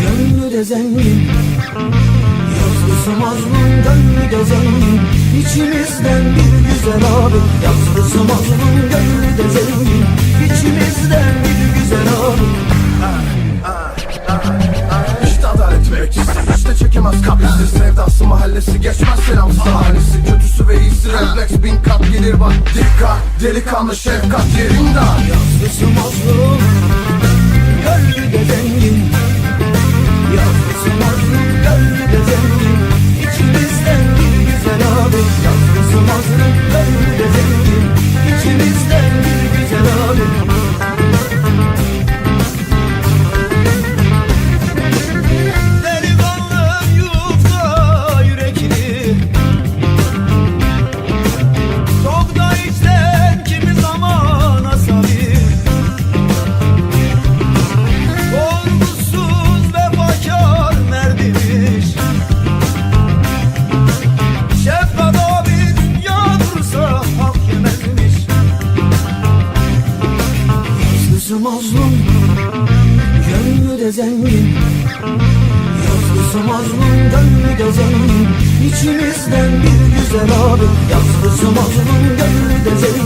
Gönlü de zengin Yazlısı mazlum gönlü de zengin. İçimizden bir güzel abi Yazlısı mazlum gönlü de zengin. İçimizden bir güzel abi. İşte adalet meclisi işte çekemez kapristir. Sevdası mahallesi geçmez selam sahnesi Kötüsü ve iyisi refleks. Bin kat gelir bak Dikkat delikanlı şefkat yerinde. Yazlısı mazlum Gönlü de zengin. Yazlısı mazlum Gönlü de zengin. İçimizden bir güzel abi. Yazlısı mazlum